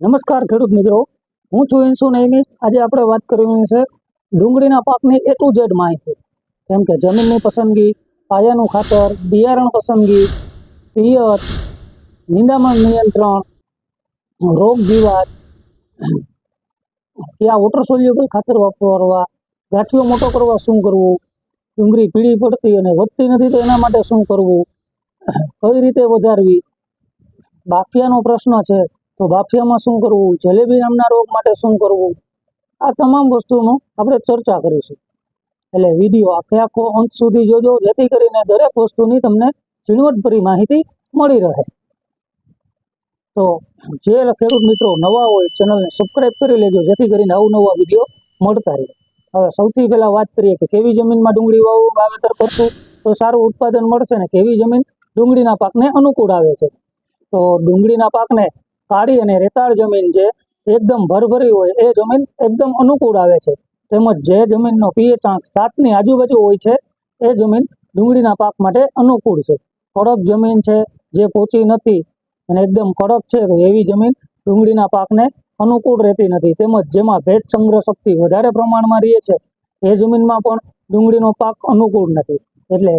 નમસ્કાર ખેડૂત મિત્રો. હું છું ઇન્સુ નૈમિસ આજે આપણે વાત કરવાની છે ડુંગળીના પાકની એ ટુ ઝેડ માહિતી. જેમ કે જમીનની પસંદગી, પાયાનું ખાતર, બિયારણ પસંદગી, પિયત, નિંદામણ નિયંત્રણ, રોગ જીવાત ત્યાં વોટર સોલ્યુબલ ખાતર વાપરવા, ગાંઠિયો મોટો કરવા શું કરવું, ડુંગળી પીળી પડતી અને વધતી નથી તો એના માટે શું કરવું, કઈ રીતે વધારવી, બાફિયાનો પ્રશ્ન છે. તો બાફિયામાં શું કરવું? જલેબી નામના રોગ માટે શું કરવું? આ તમામ વસ્તુનું આપણે ચર્ચા કરીશું. એટલે વીડિયો આખે આખો અંત સુધી જોજો, જેથી કરીને દરેક વસ્તુની તમને ઝીણવટભરી માહિતી મળી રહે. તો જે ખેડૂત મિત્રો નવા હોય, ચેનલને સબસ્ક્રાઇબ કરી લેજો, જેથી કરીને અવનવા વીડિયો મળતા રહે. હવે સૌથી પહેલાં વાત કરીએ કે કેવી જમીનમાં ડુંગળી વાવું વાવેતર કરશું? તો સારું ઉત્પાદન મળશે ને કેવી જમીન ડુંગળીના પાકને અનુકૂળ આવે છે? તો ડુંગળીના પાકને કાળી અને રેતાળ જમીન જે એકદમ ભરભરી હોય, એ જમીન એકદમ અનુકૂળ આવે છે. તેમજ જે જમીનનો પીએચ આંક સાતની આજુબાજુ હોય છે, એ જમીન ડુંગળીના પાક માટે અનુકૂળ છે. કડક જમીન છે, જે પોચી નથી અને એકદમ કડક છે એવી જમીન ડુંગળીના પાકને અનુકૂળ રહેતી નથી. તેમજ જેમાં ભેજ સંગ્રહ શક્તિ વધારે પ્રમાણમાં રહે છે, એ જમીનમાં પણ ડુંગળીનો પાક અનુકૂળ નથી. એટલે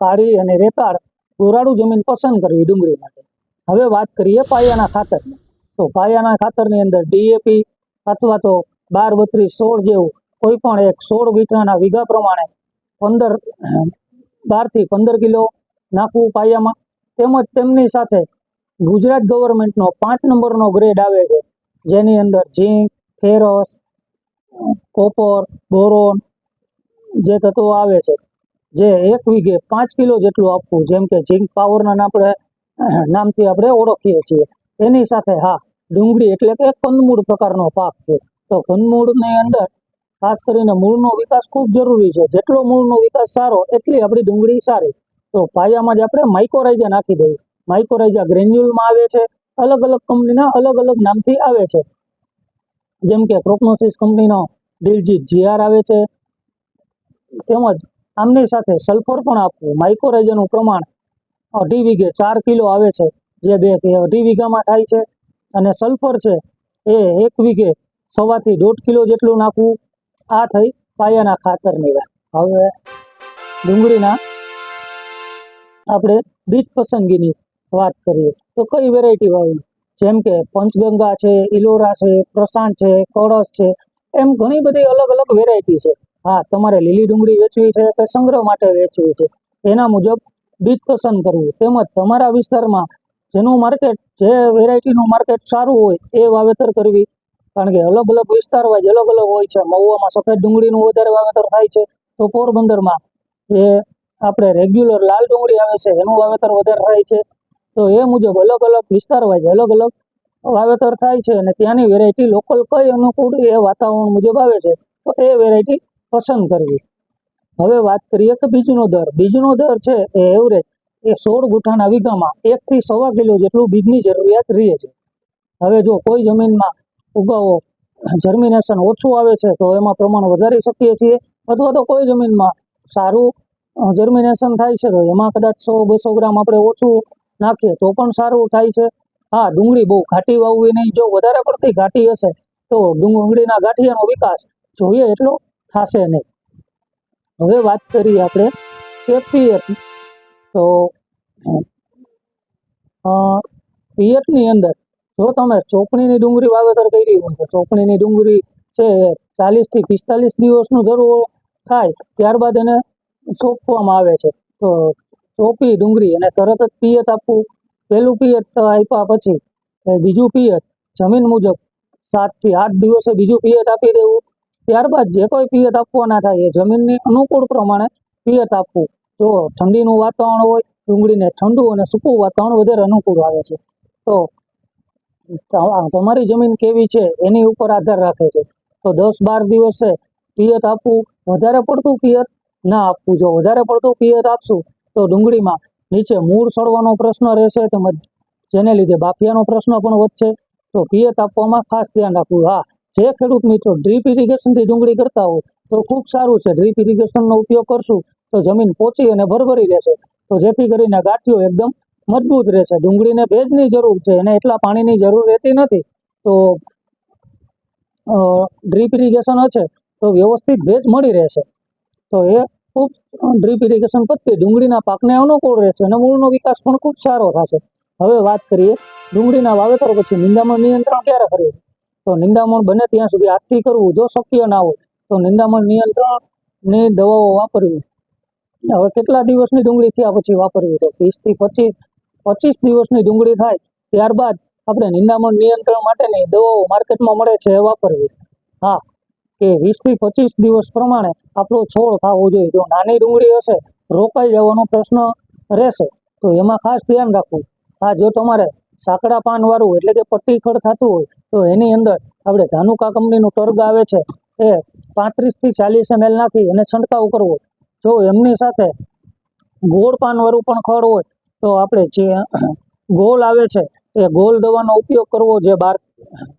કાળી અને રેતાળ ગોરાળું જમીન પસંદ કરવી ડુંગળી માટે. હવે વાત કરીએ પાયાના ખાતરની. તો પાયાના ખાતરની અંદર ડીએપી અથવા તો બાર બત્રીસ સોળ જેવું કોઈ પણ એક સોળ વીઘાના વીઘા પ્રમાણે પંદર બારથી પંદર કિલો નાખવું પાયામાં. તેમજ તેમની સાથે ગુજરાત ગવર્મેન્ટનો પાંચ નંબરનો ગ્રેડ આવે છે, જેની અંદર ઝીંક, ફેરસ, કોપર, બોરોન જે તત્વો આવે છે, જે એક વીઘે પાંચ કિલો જેટલું આપવું. જેમ કે ઝીંક પાવરના આપણે નામથી આપણે ઓળખીએ છીએ. એની સાથે, હા, ડુંગળી એટલે કે કંદમૂળ પ્રકારનો પાક છે. તો કંદમૂળની અંદર ખાસ કરીને મૂળનો વિકાસ ખૂબ જરૂરી છે. જેટલો મૂળનો વિકાસ સારો, એટલી આપણી ડુંગળી સારી. તો પાયામાં જ આપણે માઇકોરાઇઝા નાખી દઈએ. માઇકોરાઇઝા ગ્રેન્યુલમાં આવે છે. અલગ અલગ કંપનીના અલગ અલગ નામથી આવે છે. જેમ કે ક્રોપનોસિસ કંપનીનો ડિલજીત જીઆર આવે છે. તેમજ આમની સાથે સલ્ફર પણ આપવું. માઇકોરાઇઝાનું પ્રમાણ અઢી વીઘે ચાર કિલો આવે છે. જે બે કે અઢી વીઘામાં થાય છે અને સલ્ફર છે એ એક વીઘે સવાથી દોઢ કિલો જેટલું નાખવું, આ થઈ પાયાના ખાતરની વાત હવે ડુંગળીના આપણે બીજ પસંદગીની વાત કરીએ. તો કઈ વેરાયટી વાવવી જેમ કે પંચગંગા છે ઇલોરા છે, પ્રશાંત છે, કળશ છે, એમ ઘણી બધી અલગ અલગ વેરાયટી છે. હા, તમારે લીલી ડુંગળી વેચવી છે કે સંગ્રહ માટે વેચવી છે? એના મુજબ બીજ પસંદ કરવું. તેમજ તમારા વિસ્તારમાં જેનું માર્કેટ જે વેરાયટીનું માર્કેટ સારું હોય એ વાવેતર કરવી. કારણ કે અલગ અલગ વિસ્તાર વાઇઝ અલગ અલગ હોય છે. મહુવામાં સફેદ ડુંગળીનું વધારે વાવેતર થાય છે. તો પોરબંદરમાં એ આપણે રેગ્યુલર લાલ ડુંગળી આવે છે, એનું વાવેતર વધારે થાય છે. તો એ મુજબ અલગ અલગ વિસ્તાર વાઇઝ અલગ અલગ વાવેતર થાય છે અને ત્યાંની વેરાયટી લોકલ કઈ અનુકૂળ એ વાતાવરણ મુજબ આવે છે, તો એ વેરાયટી પસંદ કરવી. હવે વાત કરીએ કે બીજનો દર. બીજનો દર છે એ એવરેજ એ સોળ ગુઠાના વીઘામાં એકથી સવા કિલો જેટલું બીજની જરૂરિયાત રહે છે. હવે જો કોઈ જમીનમાં ઉગાવો જર્મિનેશન ઓછું આવે છે, તો એમાં પ્રમાણ વધારી શકીએ છીએ, અથવા તો કોઈ જમીનમાં સારું જર્મિનેશન થાય છે, તો એમાં કદાચ સો, બસો ગ્રામ આપણે ઓછું નાખીએ, તો પણ સારું થાય છે. હા, ડુંગળી બહુ ઘાટી વાવવી નહીં, જો વધારે પડતી ઘાટી હશે, તો ડુંગળીના ગાંઠિયાનો વિકાસ જોઈએ, એટલો થશે નહીં. હવે વાત કરીએ આપણે કે તો પિયતની અંદર જો તમે ચોપણીની ડુંગળી વાવેતર કરી હોય તો ચોપણીની ડુંગળી છે ચાલીસથી પિસ્તાલીસ દિવસનું જરૂર થાય, ત્યારબાદ એને ચોપવામાં આવે છે. તો ચોપી ડુંગળી અને તરત જ પિયત આપવું. પહેલું પિયત આપ્યા પછી બીજું પિયત જમીન મુજબ સાતથી આઠ દિવસે બીજું પિયત આપી દેવું. ત્યારબાદ જે કોઈ પિયત આપવાના થાય એ જમીનની અનુકૂળ પ્રમાણે પિયત આપવું. જો ઠંડીનું વાતાવરણ હોય, ડુંગળીને ઠંડુ અને સૂકું વાતાવરણ વધારે અનુકૂળ આવે છે. તો તમારી જમીન કેવી છે, એની ઉપર આધાર રાખે છે. તો દસ બાર દિવસે પિયત આપવું, વધારે પડતું પિયત ના આપવું. જો વધારે પડતું પિયત આપશું, તો ડુંગળીમાં નીચે મૂળ સડવાનો પ્રશ્ન રહેશે તેમજ જેને લીધે બાફિયાનો પ્રશ્ન પણ વધશે. તો પિયત આપવામાં ખાસ ધ્યાન રાખવું. હા, જે ખેડૂત મિત્રો ડ્રીપ ઇરિગેશનથી ડુંગળી કરતા હોય, તો ખૂબ સારું છે. ડ્રીપ ઇરિગેશનનો ઉપયોગ કરશું. તો જમીન પોચી અને ભરભરી રહેશે. તો જેથી કરીને ગાંઠિયો એકદમ મજબૂત રહેશે. ડુંગળીને ભેજની જરૂર છે. એને એટલા પાણીની જરૂર રહેતી નથી. તો ડ્રીપ ઇરિગેશન હશે તો વ્યવસ્થિત ભેજ મળી રહેશે. તો એ ખૂબ ડ્રીપ ઇરિગેશન પદ્ધતિ ડુંગળીના પાકને અનુકૂળ રહેશે અને મૂળનો વિકાસ પણ ખૂબ સારો થશે. હવે વાત કરીએ ડુંગળીના વાવેતર પછી નિંદામણ નિયંત્રણ ક્યારે કરીએ? તો નિંદામણ બને ત્યાં સુધી આજથી કરવું જો શક્ય ના હોય, તો નિંદામણ નિયંત્રણની દવાઓ વાપરવી. હવે કેટલા દિવસની ડુંગળી થયા પછી વાપરવી તો વીસથી પચીસ પચીસ દિવસની ડુંગળી થાય ત્યારબાદ આપણે નિંદામણ નિયંત્રણ માટેની દવાઓ માર્કેટમાં મળે છે એ વાપરવી. હા, કે વીસથી પચીસ દિવસ પ્રમાણે આપણો છોડ થવો જોઈએ. જો નાની ડુંગળી હશે, રોકાઈ જવાનો પ્રશ્ન રહેશે, તો એમાં ખાસ ધ્યાન રાખવું. હા, જો તમારે સાંકડા પાનવાળું એટલે કે પટ્ટી ખડ થતું હોય, તો એની અંદર આપણે ધાનુકા કંપનીનું ટર્ગ આવે છે. એ પાંત્રીસથી ચાલીસ એમએલ નાખી અને છંટકાવ કરવો. જો એમની સાથે ગોળ પાનવાળું પણ ખડ હોય, તો આપણે જે ગોલ આવે છે, એ ગોલ દવાનો ઉપયોગ કરવો જે બાર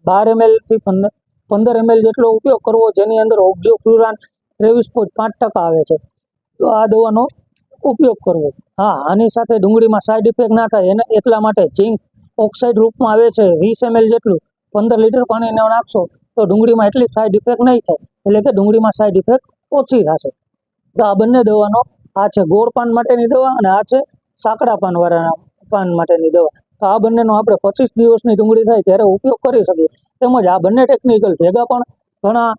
બાર એમએલથી પંદર પંદર એમએલ જેટલો ઉપયોગ કરવો, જેની અંદર ઓક્ઝો ફ્લુરાન ત્રેવીસ પોઈન્ટ પાંચ ટકા આવે છે, તો આ દવાનો ઉપયોગ કરવો. હા, આની સાથે ડુંગળીમાં સાઈડ ઇફેક્ટ ના થાય, એને એટલા માટે ઝીંક ઓક્સાઇડ રૂપમાં આવે છે, વીસ એમએલ જેટલું, પંદર લીટર પાણીને નાખશો, તો ડુંગળીમાં એટલી સાઈડ ઇફેક્ટ નહીં થાય, એટલે કે ડુંગળીમાં સાઈડ ઇફેક્ટ ઓછી થશે. તો આ બંને દવાનો, આ છે ગોળ પાન માટેની દવા અને આ છે સાંકડા પાનવાળા પાન માટેની દવા. તો આ બંનેનો આપણે પચીસ દિવસની ડુંગળી થાય ત્યારે ઉપયોગ કરી શકીએ. તેમજ આ બંને ટેકનિકલ ભેગા પણ ઘણા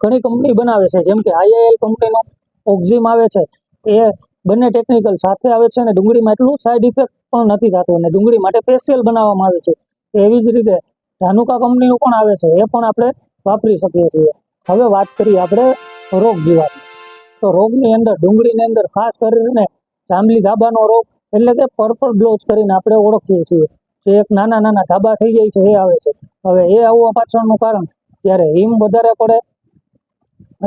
ઘણી કંપની બનાવે છે. જેમ કે આઈઆઈએલ કંપનીનો ઓક્ઝિમ આવે છે. એ બંને ટેકનિકલ સાથે આવે છે અને ડુંગળીમાં એટલું સાઈડ ઇફેક્ટ પણ નથી થતું અને ડુંગળી માટે સ્પેશિયલ બનાવવામાં આવે છે. એવી જ રીતે ધાનુકા કંપનીનું પણ આવે છે. એ પણ આપણે વાપરી શકીએ છીએ. હવે વાત કરીએ આપણે રોગ જીવાતની તો રોગની અંદર, ડુંગળીની અંદર ખાસ કરીને જાંબલી ધાબાનો રોગ, એટલે કે પર્પલ બ્લોચ કરીને આપણે ઓળખીએ છીએ. જે એક નાના નાના ધાબા થઈ જાય છે, એ આવે છે. હવે એ આવવા પાછળનું કારણ, જ્યારે હિમ વધારે પડે,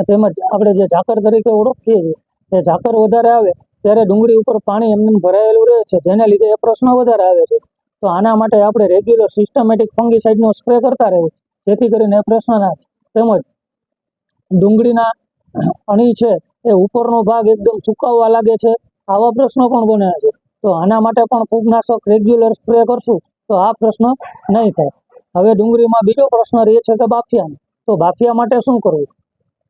તેમજ આપણે જે ઝાકર તરીકે ઓળખીએ છીએ, એ ઝાકર વધારે આવે, ત્યારે ડુંગળી ઉપર પાણી એમને એમ ભરાયેલું રહે છે. જેને લીધે એ પ્રશ્ન વધારે આવે છે. તો આના માટે આપણે રેગ્યુલર સિસ્ટમેટિક ફંગીસાઇડનો સ્પ્રે કરતા રહેવું. જેથી કરીને એ પ્રશ્નના તેમજ ડુંગળીના અણી છે એ ઉપરનો ભાગ એકદમ સુકાવવા લાગે છે. આવા પ્રશ્નો પણ બને છે. તો આના માટે પણ ફૂગનાશક રેગ્યુલર સ્પ્રે કરશું તો આ પ્રશ્ન નહીં થાય. હવે ડુંગળીમાં બીજો પ્રશ્ન રહે છે કે બાફિયાનો. તો બાફિયા માટે શું કરવું?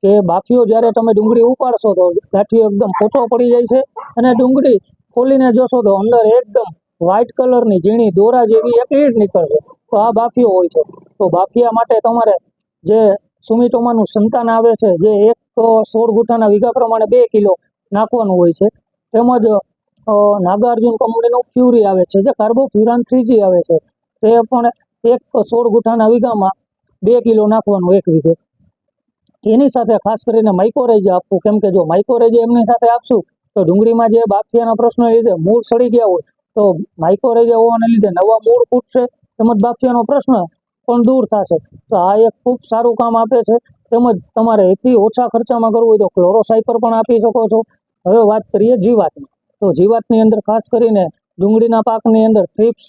કે બાફિયો જ્યારે તમે ડુંગળી ઉપાડશો તો ગાંઠિયો એકદમ પોચો પડી જાય છે અને ડુંગળી ખોલીને જોશો તો અંદર એકદમ વ્હાઇટ કલરની ઝીણી દોરા જેવી એક ઈડ નીકળશે. તો આ બાફિયો હોય છે. તો બાફિયા માટે તમારે જે સુમિટોમાનું સંતાન આવે છે, જે એક સોળ ગુઠાના વીઘા પ્રમાણે બે કિલો નાખવાનું હોય છે. તેમજ નાગાર્જુન કંપનીનું ફ્યુરી આવે છે, જે કાર્બોફ્યુરાન થ્રીજી આવે છે. તે પણ એક સોળ ગુઠાના વીઘામાં બે કિલો નાખવાનું એક વીઘે. એની સાથે ખાસ કરીને માઇકોરેજ આપવું, કેમ કે જો માઇકોરેજ એમની સાથે આપશું, તો ડુંગળીમાં જે બાફિયાના પ્રશ્ન લીધે મૂળ સડી ગયા હોય, તો માઇકોરેજ હોવાને લીધે નવા મૂળ ફૂટશે. તેમજ બાફિયાનો પ્રશ્ન પણ દૂર થશે. તો આ એક ખૂબ સારું કામ આપે છે. તેમજ તમારે એથી ઓછા ખર્ચામાં કરવું હોય તો ક્લોરોસાઇપર પણ આપી શકો છો. હવે વાત કરીએ જીવાતની. તો જીવાતની અંદર ખાસ કરીને ડુંગળીના પાકની અંદર થ્રિપ્સ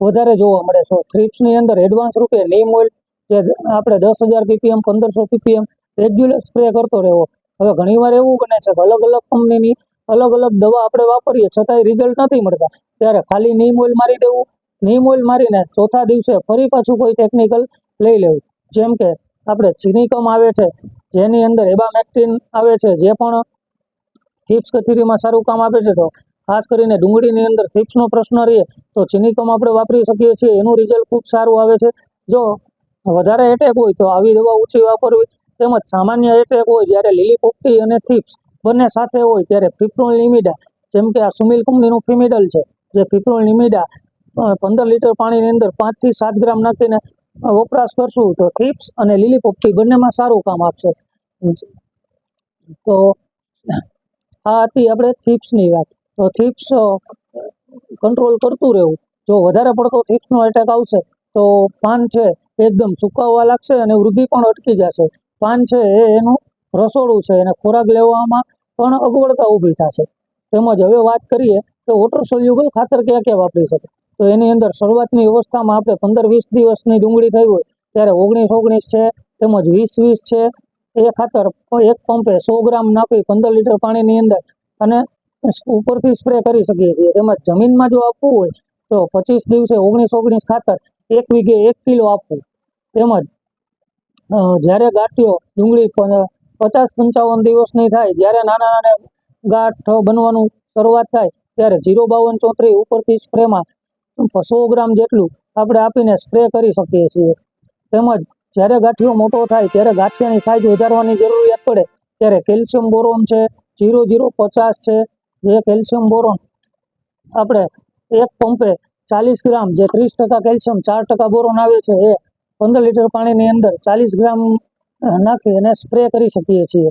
વધારે જોવા મળે છે. થ્રિપ્સની અંદર એડવાન્સ રૂપે નીમ ઓઇલ જે આપણે દસ હજાર પીપીએમ, પંદરસો પીપીએમ રેગ્યુલર સ્પ્રે કરતો રહેવો. હવે ઘણીવાર એવું બને છે કે અલગ અલગ કંપનીની અલગ અલગ દવા આપણે વાપરીએ, છતાંય રિઝલ્ટ નથી મળતા. ત્યારે ખાલી નીમ ઓઇલ મારી દેવું નીમ ઓઇલ મારીને ચોથા દિવસે ફરી પાછું કોઈ ટેકનિકલ લઈ લેવું. જેમ કે આપણે ચિનિકમ આવે છે, જેની અંદર એબામેક્ટિન આવે છે, જે પણ થીપ્સ કચેરીમાં સારું કામ આપે છે, તો ખાસ કરીને ડુંગળીની અંદર થીપ્સનો પ્રશ્ન રહે, તો ચિનિકમ આપણે વાપરી શકીએ છીએ. એનું રિઝલ્ટ ખૂબ સારું આવે છે. જો વધારે એટેક હોય, તો આવી દવા ઓછી વાપરવી. તેમજ સામાન્ય એટેક હોય, જ્યારે લીલી પોપટી અને થીપ્સ બંને સાથે હોય, ત્યારે ફિપ્રોલ લિમિડા જેમ કે આ સુમિલ કંપનીનું ફિમિડલ છે, જે ફિપ્રોલ લિમિડા પંદર લીટર પાણીની અંદર પાંચથી સાત ગ્રામ નાખીને વપરાશ કરશું તો થીપ્સ અને લીલી પોપટી બંનેમાં સારું કામ આપશે. તો, આ હતી આપણે થીપ્સની વાત. તો થીપ્સ કંટ્રોલ કરતું રહેવું. જો વધારે પડતો થીપ્સનો એટેક આવશે, તો પાન છે એકદમ સુકાવવા લાગશે અને વૃદ્ધિ પણ અટકી જશે. પાન છે એ એનું રસોડું છે, એને ખોરાક લેવામાં પણ અગવડતા ઊભી થશે. તેમજ હવે વાત કરીએ તો વોટર સોલ્યુબલ ખાતર ક્યાં ક્યાં વાપરી શકે તો એની અંદર શરૂઆતની અવસ્થામાં આપણે પંદર વીસ દિવસની ડુંગળી થઈ હોય, ત્યારે ઓગણીસ ઓગણીસ છે, તેમજ વીસ વીસ છે, એ ખાતર એક પંપે સો ગ્રામ નાખી પંદર લીટર પાણીની અંદર અને ઉપરથી સ્પ્રે કરી શકીએ છીએ. તેમજ જમીનમાં જો આપવું હોય, તો પચીસ દિવસે ઓગણીસ ઓગણીસ ખાતર એક વીઘે એક કિલો આપવું. તેમજ જ્યારે ગાંઠિયો ડુંગળી પચાસ પંચાવન દિવસની થાય, જ્યારે નાના નાના ગાંઠ બનવાનું શરૂઆત થાય, ત્યારે જીરો બાવન ચોત્રીસ ઉપરથી સ્પ્રેમાં સો ગ્રામ જેટલું આપણે આપીને સ્પ્રે કરી શકીએ છીએ. તેમજ જ્યારે ગાંઠિયો મોટો થાય ત્યારે ગાંઠિયાની સાઇઝ વધારવાની જરૂરિયાત પડે. ત્યારે કેલ્શિયમ બોરોન છે જીરો જીરો પચાસ છે. જે કેલ્શિયમ બોરોન આપણે એક પંપે ચાલીસ ગ્રામ જે ત્રીસ ટકા કેલ્શિયમ ચાર ટકા બોરોન આવે છે, એ પંદર લીટર પાણીની અંદર ચાલીસ ગ્રામ નાખી અને સ્પ્રે કરી શકીએ છીએ.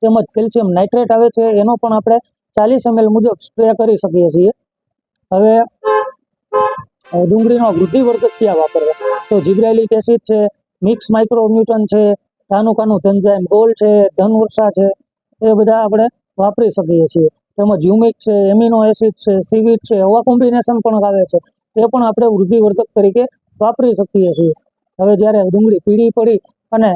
તેમજ કેલ્શિયમ નાઇટ્રેટ આવે છે, એનો પણ આપણે ચાલીસ એમએલ મુજબ સ્પ્રે કરી શકીએ છીએ. હવે ડુંગળીનો વૃદ્ધિવર્ધક ક્યાં વાપરવા. તો જીબ્રેલિક એસિડ છે મિક્સ માઇક્રોન્યુટન છે, ધાનુકાનું ધનજાઇમ ગોલ છે, ધનવર્ષા છે, એ બધા આપણે વાપરી શકીએ છીએ. તેમજ યુમિક છે એમિનો એસિડ છે સીવીટ છે એવા કોમ્બિનેશન પણ આવે છે. તે પણ આપણે વૃદ્ધિવર્ધક તરીકે વાપરી શકીએ છીએ. હવે જ્યારે ડુંગળી પીળી પડી અને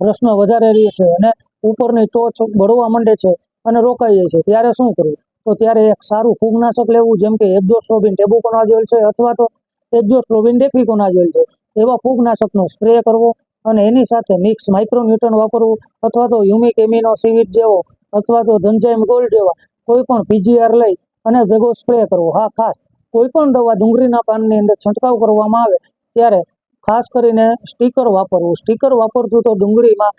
પ્રશ્ન વધારે રહે છે અને ઉપરની ટોચ બળવા માંડે છે અને રોકાઈ જાય છે ત્યારે શું કરવું? તો ત્યારે એક સારું ફૂગનાશક લેવું, જેમ કે એક્ઝોસ્ટ્રોબિન ટેબુકોનાઝોલ છે, અથવા તો એક્ઝોસ્ટ્રોબિન ડેફિકોનાઝોલ છે, એવા ફૂગનાશકનો સ્પ્રે કરવો અને એની સાથે મિક્સ માઇક્રોન્યુટન વાપરવું, અથવા તો યુમિક એમિનો સિવિટ જેવો, અથવા તો ધનજાઇમ ગોલ્ડ જેવા કોઈ પણ પીજીઆર લઈ અને ભેગો સ્પ્રે કરવો. હા, ખાસ, કોઈ પણ દવા ડુંગળીના પાનની અંદર છંટકાવ કરવામાં આવે, ત્યારે ખાસ કરીને સ્ટીકર વાપરવું. સ્ટીકર વાપરતું તો ડુંગળીમાં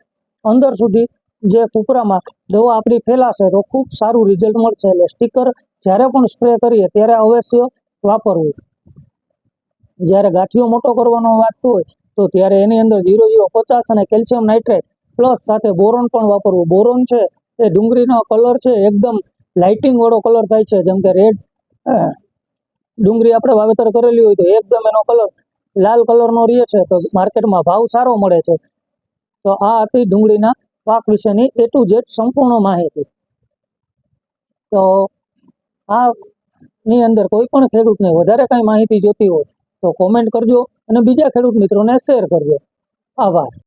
અંદર સુધી જે કૂપરામાં દવા આપણી ફેલાશે તો ખૂબ સારું રિઝલ્ટ મળશે. એટલે સ્ટીકર જ્યારે પણ સ્પ્રે કરીએ ત્યારે અવશ્ય વાપરવું. જ્યારે ગાંઠિયો મોટો કરવાનો વાત હોય તો ત્યારે એની અંદર જીરો જીરો પચાસ અને કેલ્શિયમ નાઇટ્રેટ પ્લસ સાથે બોરોન પણ વાપરવું. બોરોન છે, એ ડુંગળીનો કલર છે, એકદમ લાઇટિંગ વાળો કલર થાય છે. જેમ કે રેડ ડુંગળી આપણે વાવેતર કરેલી હોય તો એકદમ એનો કલર લાલ કલરનો રહે છે. તો માર્કેટમાં ભાવ સારો મળે છે. તો આ હતી ડુંગળીના પાક વિશેની એ ટુ ઝેડ સંપૂર્ણ માહિતી. તો આ ની અંદર કોઈ પણ ખેડૂતને વધારે કાંઈ માહિતી જોતી હોય તો કોમેન્ટ કરજો અને બીજા ખેડૂત મિત્રોને શેર કરજો. આભાર.